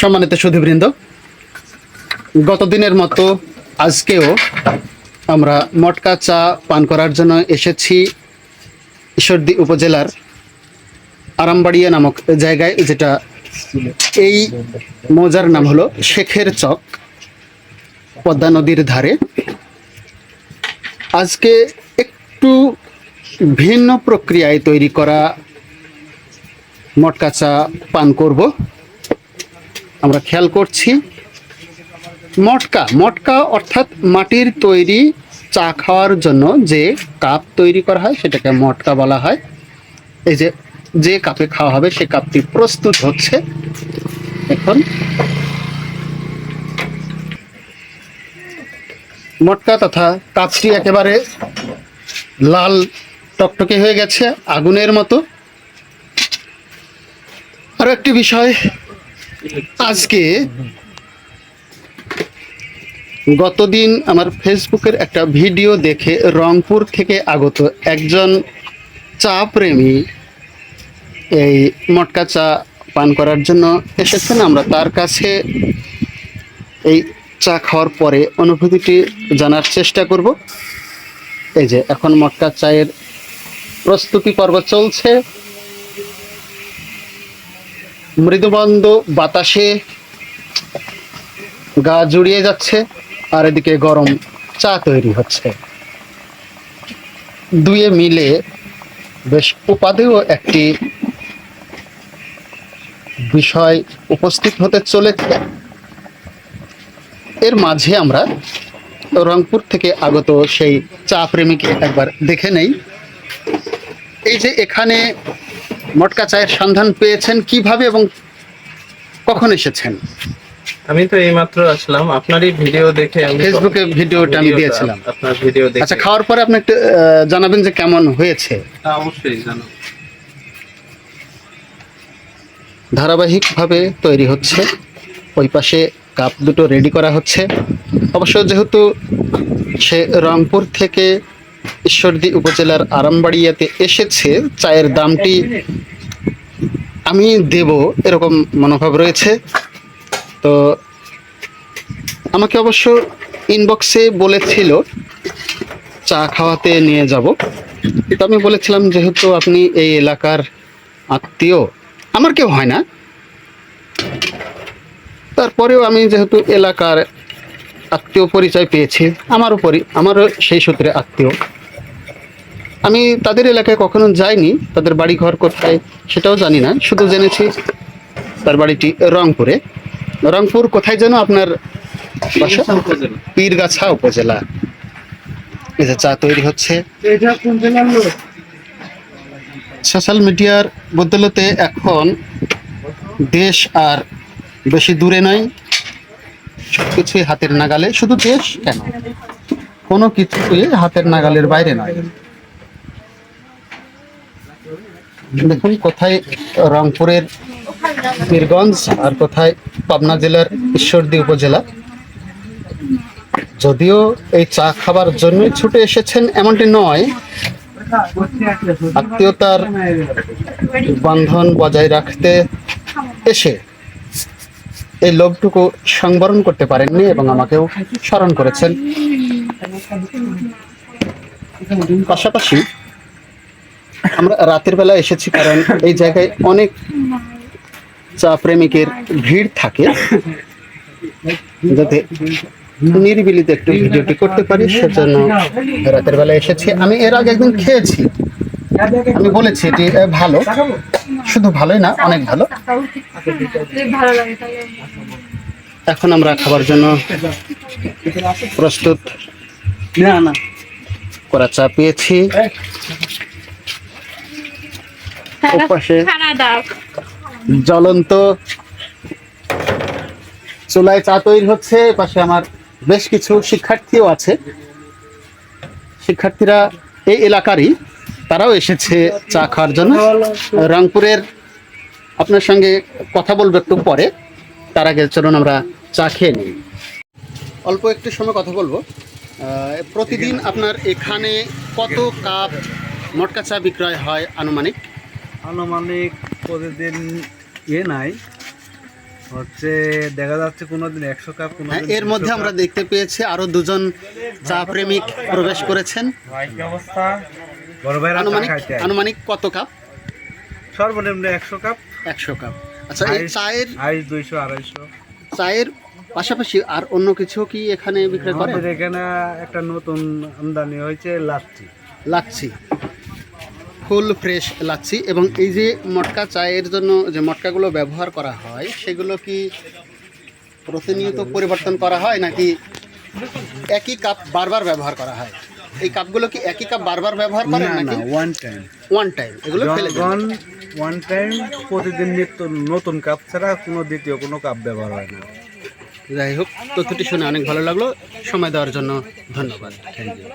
সম্মানিত সুধীবৃন্দ গতদিনের মতো আজকেও আমরা মটকা চা পান করার জন্য এসেছি ঈশ্বরদী উপজেলার আরামবাড়িয়া নামক জায়গায়, যেটা এই মৌজার নাম হলো শেখের চক, পদ্মা নদীর ধারে। আজকে একটু ভিন্ন প্রক্রিয়ায় তৈরি করা মটকা চা পান করব। আমরা খেয়াল করছি, মটকা মটকা অর্থাৎ মাটির তৈরি চা খাওয়ার জন্য যে কাপ তৈরি করা হয় সেটাকে মটকা বলা হয়। এই যে যে কাপে খাওয়া হবে সে কাপটি প্রস্তুত হচ্ছে। এখন মটকা তথা কাপটি একেবারে লাল টকটকে হয়ে গেছে, আগুনের মতো। আরও একটি বিষয় আজকে গতদিন আমার ফেসবুকের একটা ভিডিও দেখে রংপুর থেকে আগত একজন চা প্রেমী এই মটকা চা পান করার জন্য এসেছেন। আমরা তার কাছে এই চা খাওয়ার পরে অনুভূতিটি জানার চেষ্টা করব। এই যে, এখন মটকা চায়ের প্রস্তুতি পর্ব চলছে। মৃদুবন্ধ বাতাসে গা জুড়িয়ে যাচ্ছে আর এদিকে গরম চা তৈরি হচ্ছে। দুয়ে মিলে বেশ উপাদেয় একটি বিষয় উপস্থিত হতে চলেছে। এর মাঝে আমরা রংপুর থেকে আগত সেই চা প্রেমীকে একবার দেখে নেই। এই যে এখানে মটকা চায়ের সন্ধান পেয়েছেন কীভাবে এবং কখন এসেছেন? আমি তো এইমাত্র আসলাম। আপনারই ভিডিও দেখে আমি ফেসবুকে ভিডিওটা আমি দিয়েছিলাম। আপনার ভিডিও দেখে। আচ্ছা খাওয়ার পরে আপনি একটু জানাবেন যে কেমন হয়েছে। হ্যাঁ, অবশ্যই জানো ধারাবাহিকভাবে তৈরি হচ্ছে। ওই পাশে কাপ দুটো রেডি করা হচ্ছে। অবশ্য যেহেতু সে রংপুর থেকে ঈশ্বরদী উপজেলার আরামবাড়িয়াতে এসেছে। চায়ের দামটি আমি দেব, এরকম মনোভাব রয়েছে। তো আমাকে অবশ্য ইনবক্সে বলেছিল, চা খাওয়াতে নিয়ে যাব। তো আমি বলেছিলাম, যেহেতু আপনি এই এলাকার আত্মীয়, আমার কেউ হয় না। তারপরেও আমি যেহেতু এলাকার আত্মীয় পরিচয় পেয়েছি আমারও পরি আমারও সেই সূত্রে আত্মীয়। আমি তাদের এলাকায় কখনো যাইনি, তাদের বাড়ি ঘর কোথায় সেটাও জানি না। শুধু জেনেছি তার বাড়িটি রংপুরে। রংপুর কোথায় যেন আপনার পীরগাছা উপজেলা। যে চা তৈরি হচ্ছে। এটা সোশ্যাল মিডিয়ার বদলতে এখন দেশ আর বেশি দূরে নয় কিছুই হাতের নাগালে। শুধু দেশ কেন? কোনো কিছুই হাতের নাগালের বাইরে নয়। দেখুন, কোথায় রংপুরের পীরগঞ্জ আর কোথায় পাবনা জেলার ঈশ্বরদী উপজেলা। যদিও এই চা খাবার জন্যই ছুটে এসেছেন এমনটি নয়, আত্মীয়তার বন্ধন বজায় রাখতে এসে এই লোভটুকু সংবরণ করতে পারেননি এবং আমাকেও স্মরণ করেছেন। পাশাপাশি আমরা রাতের বেলা এসেছি কারণ এই জায়গায় অনেক চা প্রেমিকের ভিড় থাকে। যাতে নিরিবিলিতে একটু ভিডিওটি করতে পারি সেজন্য রাতের বেলা এসেছি। আমি এর আগে একদিন খেয়েছি। আমি বলেছি এটি ভালো। শুধু ভালোই না অনেক ভালো। এখন আমরা খাবার জন্য প্রস্তুত করা চা পেয়েছি। ওপাশে জ্বলন্ত চুলায় চা তৈরি হচ্ছে। পাশে আমার বেশ কিছু শিক্ষার্থীও আছে। শিক্ষার্থীরা এই এলাকারই তারাও এসেছে চা খাওয়ার জন্য। রংপুরের আপনার সঙ্গে কথা বলব একটু পরে। তার আগে চলুন আমরা চা খেয়ে নিই। অল্প একটু সময় কথা বলব। আহ, প্রতিদিন আপনার এখানে কত কাপ মটকা চা বিক্রয় হয় আনুমানিক? আনুমানিক প্রতিদিন ইয়ে নাই। হচ্ছে দেখা যাচ্ছে কোনোদিন একশো কাপ কোনো হ্যাঁ এর মধ্যে আমরা দেখতে পেয়েছি আরও দুজন চা প্রেমিক প্রবেশ করেছেন। আনুমানিক আনুমানিক কত কাপ? সর্বনিম্ন একশো কাপ। একশো কাপ। আচ্ছা এই চায়ের আইস দুইশো আড়াইশো। চায়ের পাশাপাশি আর অন্য কিছু কি এখানে বিক্রয় করে এখানে একটা নতুন আমদানি হয়েছে লাচ্ছি। লাচ্ছি। ফুল ফ্রেশ লাচ্ছি এবং এই যে মটকা চায়ের জন্য যে মটকাগুলো ব্যবহার করা হয় সেগুলো কি প্রতিনিয়ত পরিবর্তন করা হয় নাকি একই কাপ বারবার ব্যবহার করা হয়? এই কাপগুলো কি একই কাপ বারবার ব্যবহার না নাকি? ওয়ান টাইম ওয়ান টাইম এগুলো ফেলে দেন। ওয়ান টাইম প্রতিদিন নিত্য নতুন কাপ ছাড়া কোনো দ্বিতীয় কোনো কাপ ব্যবহার হয় না। যাই হোক তথ্যটি শুনে অনেক ভালো লাগল। সময় দেওয়ার জন্য ধন্যবাদ। Thank you